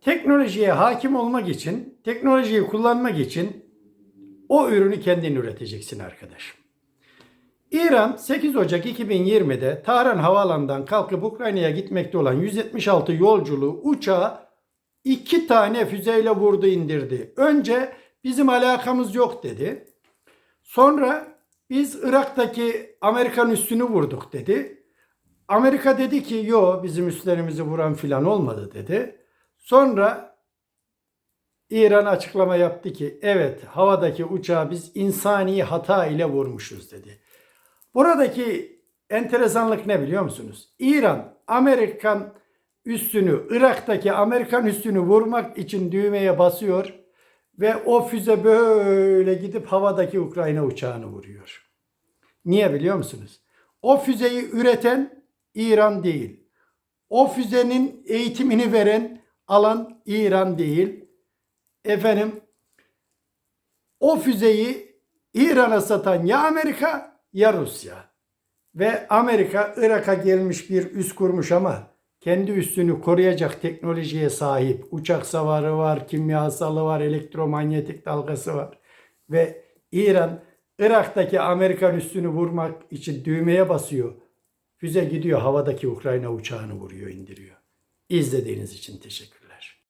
teknolojiye hakim olmak için, teknolojiyi kullanmak için o ürünü kendin üreteceksin arkadaşım. İran 8 Ocak 2020'de Tahran Havaalanı'ndan kalkıp Ukrayna'ya gitmekte olan 176 yolculuğu uçağı iki tane füzeyle vurdu indirdi. Önce bizim alakamız yok dedi. Sonra biz Irak'taki Amerikan üssünü vurduk dedi. Amerika dedi ki yo bizim üslerimizi vuran filan olmadı dedi. Sonra İran açıklama yaptı ki evet havadaki uçağı biz insani hata ile vurmuşuz dedi. Buradaki enteresanlık ne biliyor musunuz? İran Amerikan üssünü Irak'taki Amerikan üssünü vurmak için düğmeye basıyor ve o füze böyle gidip havadaki Ukrayna uçağını vuruyor. Niye biliyor musunuz? O füzeyi üreten İran değil. O füzenin eğitimini veren alan İran değil. Efendim o füzeyi İran'a satan ya Amerika ya Rusya. Ve Amerika Irak'a gelmiş bir üs kurmuş ama kendi üstünü koruyacak teknolojiye sahip. Uçak savarı var, kimyasalı var, elektromanyetik dalgası var. Ve İran Irak'taki Amerikan üstünü vurmak için düğmeye basıyor. Füze gidiyor havadaki Ukrayna uçağını vuruyor, indiriyor. İzlediğiniz için teşekkür